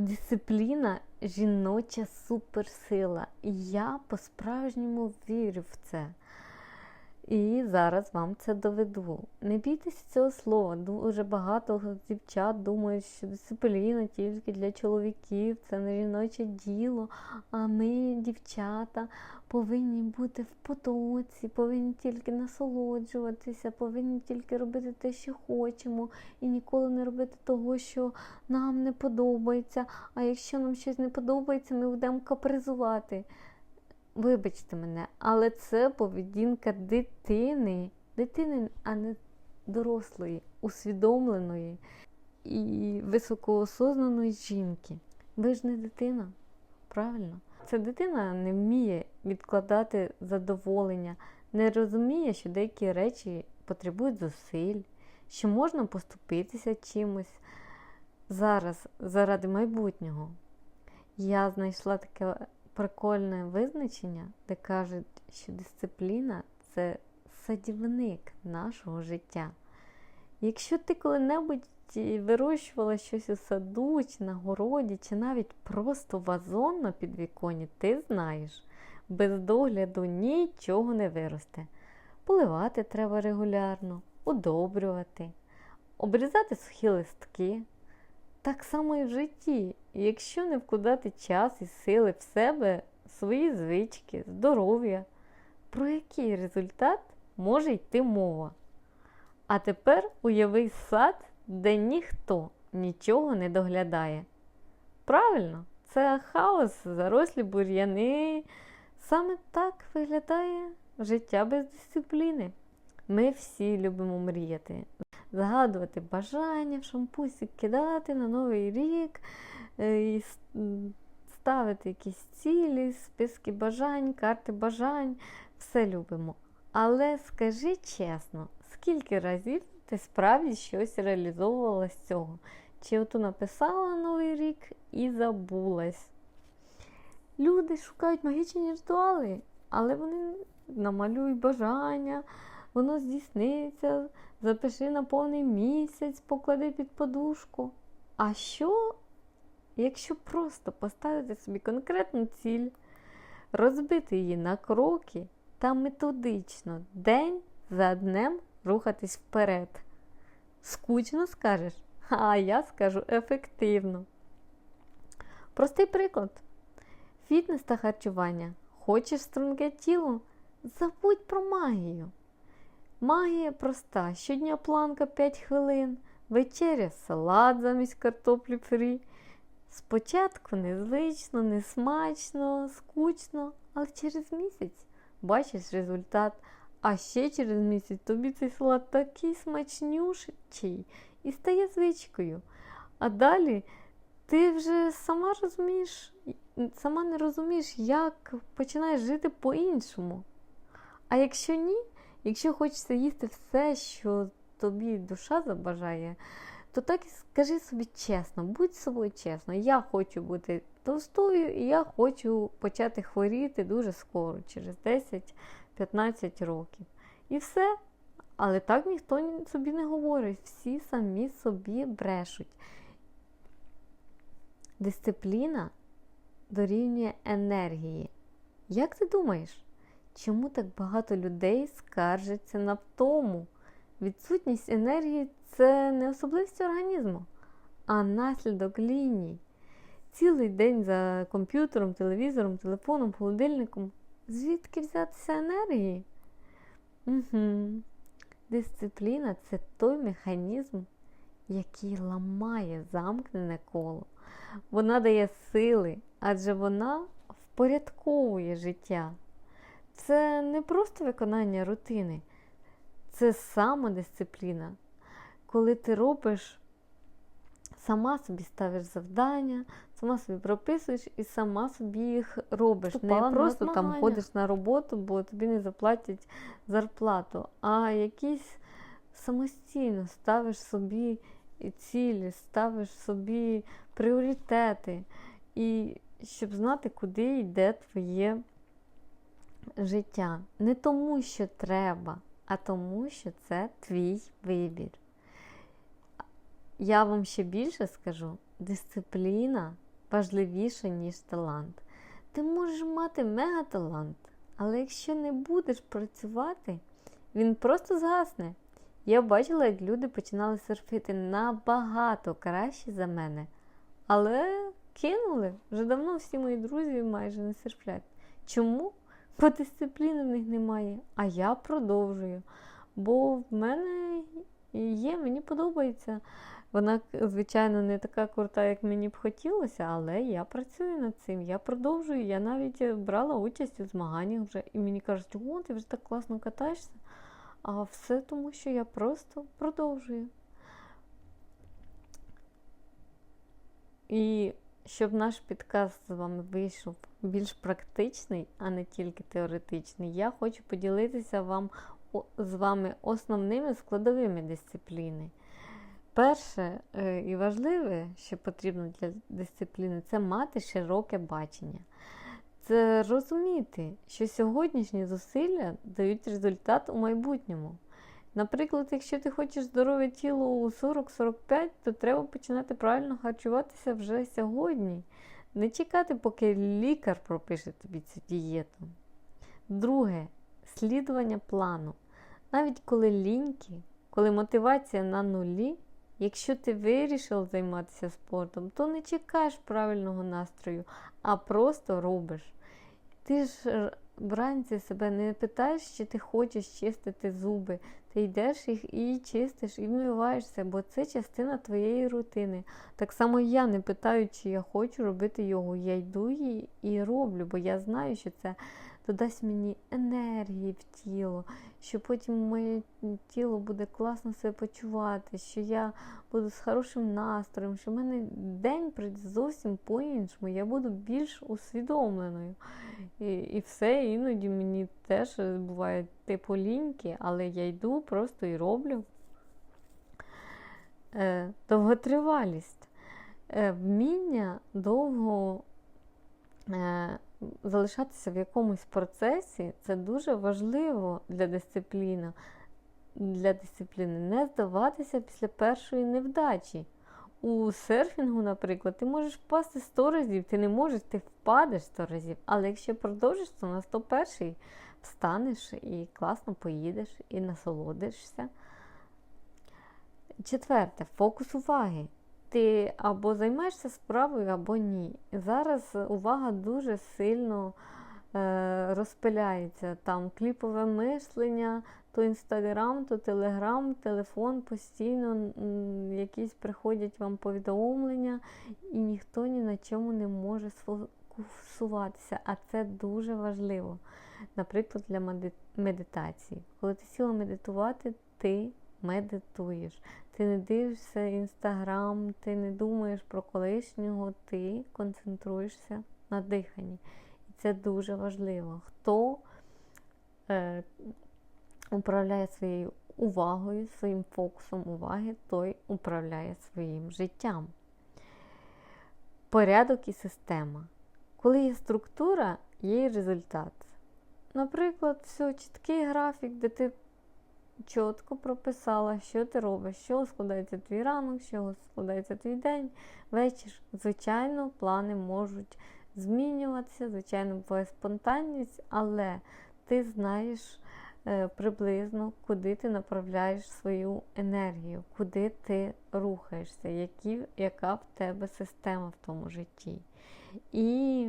Дисципліна жіноча суперсила. І я по-справжньому вірю в це. І зараз вам це доведу. Не бійтеся цього слова. Дуже багато дівчат думають, що дисципліна тільки для чоловіків, це не жіноче діло. А ми, дівчата, повинні бути в потоці, повинні тільки насолоджуватися, повинні тільки робити те, що хочемо, і ніколи не робити того, що нам не подобається. А якщо нам щось не подобається, ми будемо капризувати. Вибачте мене, але це поведінка дитини, дитини, а не дорослої, усвідомленої і високоосознаної жінки. Ви ж не дитина, правильно? Ця дитина не вміє відкладати задоволення, не розуміє, що деякі речі потребують зусиль, що можна поступитися чимось зараз заради майбутнього. Я знайшла таке прикольне визначення, де кажуть, що дисципліна це садівник нашого життя. Якщо ти коли-небудь вирощувала щось у саду, чи на городі, чи навіть просто вазон на підвіконі, ти знаєш, без догляду нічого не виросте. Поливати треба регулярно, удобрювати, обрізати сухі листки. Так само і в житті. Якщо не вкладати час і сили в себе, свої звички, здоров'я, про який результат може йти мова? А тепер уяви сад, де ніхто нічого не доглядає. Правильно, це хаос, зарослі бур'яни. Саме так виглядає життя без дисципліни. Ми всі любимо мріяти загадувати бажання в шампусик кидати на Новий рік, е, і ставити якісь цілі, списки бажань, карти бажань, все любимо. Але скажи чесно, скільки разів ти справді щось реалізовувала з цього? Чи ото написала Новий рік і забулась? Люди шукають магічні ритуали, але вони намалюють бажання, воно здійсниться, запиши на повний місяць, поклади під подушку. А що, якщо просто поставити собі конкретну ціль, розбити її на кроки та методично день за днем рухатись вперед? Скучно скажеш? А я скажу ефективно. Простий приклад. Фітнес та харчування. Хочеш струнке тіло? Забудь про магію. Магія проста. Щодня планка 5 хвилин, вечеря салат замість картоплі фрі. Спочатку незвично, несмачно, скучно, але через місяць бачиш результат. А ще через місяць тобі цей салат такий смачнющий і стає звичкою. А далі ти вже сама розумієш, сама не розумієш, як починаєш жити по-іншому. А якщо ні, Якщо хочеться їсти все, що тобі душа забажає, то так і скажи собі чесно, будь собою чесно. Я хочу бути товстою і я хочу почати хворіти дуже скоро, через 10-15 років. І все. Але так ніхто собі не говорить, всі самі собі брешуть. Дисципліна дорівнює енергії. Як ти думаєш? Чому так багато людей скаржаться на втому? Відсутність енергії це не особливість організму, а наслідок ліній. Цілий день за комп'ютером, телевізором, телефоном, холодильником. Звідки взятися енергії? Угу. Дисципліна це той механізм, який ламає замкнене коло. Вона дає сили, адже вона впорядковує життя. Це не просто виконання рутини, це самодисципліна. Коли ти робиш, сама собі ставиш завдання, сама собі прописуєш і сама собі їх робиш. Вступала не просто там ходиш на роботу, бо тобі не заплатять зарплату, а якісь самостійно ставиш собі цілі, ставиш собі пріоритети, і щоб знати, куди йде твоє життя. Не тому, що треба, а тому, що це твій вибір. Я вам ще більше скажу: дисципліна важливіше, ніж талант. Ти можеш мати мегаталант, але якщо не будеш працювати, він просто згасне. Я бачила, як люди починали серфити набагато краще за мене. Але кинули. Вже давно всі мої друзі майже не серфлять. Чому? Бо дисципліни в них немає. А я продовжую. Бо в мене є, мені подобається. Вона, звичайно, не така крута, як мені б хотілося, але я працюю над цим, я продовжую. Я навіть брала участь у змаганнях вже. І мені кажуть, о, ти вже так класно катаєшся. А все тому, що я просто продовжую. І щоб наш підкаст з вами вийшов більш практичний, а не тільки теоретичний, я хочу поділитися вам, з вами основними складовими дисципліни. Перше е, і важливе, що потрібно для дисципліни, це мати широке бачення. Це розуміти, що сьогоднішні зусилля дають результат у майбутньому. Наприклад, якщо ти хочеш здорове тіло у 40-45, то треба починати правильно харчуватися вже сьогодні. Не чекати, поки лікар пропише тобі цю дієту. Друге слідування плану. Навіть коли ліньки, коли мотивація на нулі, якщо ти вирішив займатися спортом, то не чекаєш правильного настрою, а просто робиш. Ти ж вранці себе не питаєш, чи ти хочеш чистити зуби. Ти йдеш їх і чистиш, і вмиваєшся, бо це частина твоєї рутини. Так само я не питаю, чи я хочу робити його. Я йду і роблю, бо я знаю, що це додасть мені енергії в тіло, що потім моє тіло буде класно себе почувати, що я буду з хорошим настроєм, що в мене день прийде зовсім по-іншому, я буду більш усвідомленою. І і все, іноді мені теж буває типу ліньки, але я йду просто і роблю. Е, Довготривалість. Е, Вміння довго е, залишатися в якомусь процесі це дуже важливо для дисципліни. Для дисципліни. Не здаватися після першої невдачі. У серфінгу, наприклад, ти можеш впасти 100 разів, ти не можеш, ти впадеш 100 разів. Але якщо продовжиш, то на 101 встанеш і класно поїдеш, і насолодишся. Четверте, фокус уваги ти або займаєшся справою, або ні. Зараз увага дуже сильно е, розпиляється. Там кліпове мислення, то інстаграм, то телеграм, телефон постійно якісь приходять вам повідомлення, і ніхто ні на чому не може сфокусуватися. А це дуже важливо. Наприклад, для медитації. Коли ти сіла медитувати, ти медитуєш. Ти не дивишся інстаграм, ти не думаєш про колишнього, ти концентруєшся на диханні. І це дуже важливо. Хто е, управляє своєю увагою, своїм фокусом уваги, той управляє своїм життям. Порядок і система. Коли є структура, є і результат. Наприклад, все, чіткий графік, де ти чітко прописала, що ти робиш, що складається твій ранок, що складається твій день, вечір. Звичайно, плани можуть змінюватися, звичайно, буває спонтанність, але ти знаєш е, приблизно, куди ти направляєш свою енергію, куди ти рухаєшся, які, яка в тебе система в тому житті. І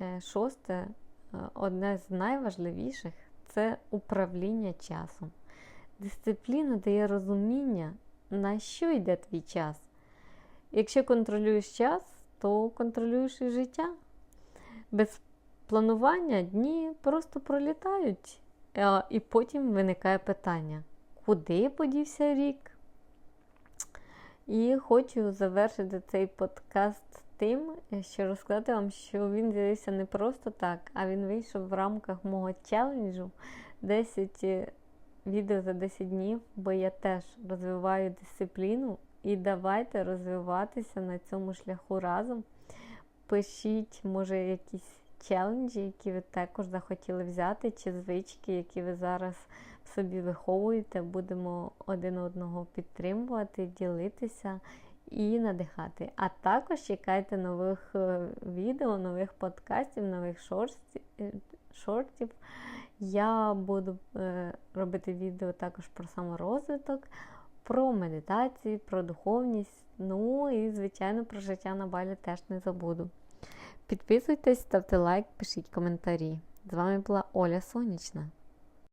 е, шосте, е, одне з найважливіших це управління часом. Дисципліна дає розуміння, на що йде твій час. Якщо контролюєш час, то контролюєш і життя. Без планування дні просто пролітають, і потім виникає питання, куди подівся рік? І хочу завершити цей подкаст тим, що розказати вам, що він з'явився не просто так, а він вийшов в рамках мого челенджу 10 відео за 10 днів, бо я теж розвиваю дисципліну. І давайте розвиватися на цьому шляху разом. Пишіть, може, якісь челенджі, які ви також захотіли взяти, чи звички, які ви зараз в собі виховуєте. Будемо один одного підтримувати, ділитися і надихати. А також чекайте нових е, відео, нових подкастів, нових шортів. Шортів. Я буду е, робити відео також про саморозвиток, про медитації, про духовність. Ну і, звичайно, про життя на балі теж не забуду. Підписуйтесь, ставте лайк, пишіть коментарі. З вами була Оля Сонячна.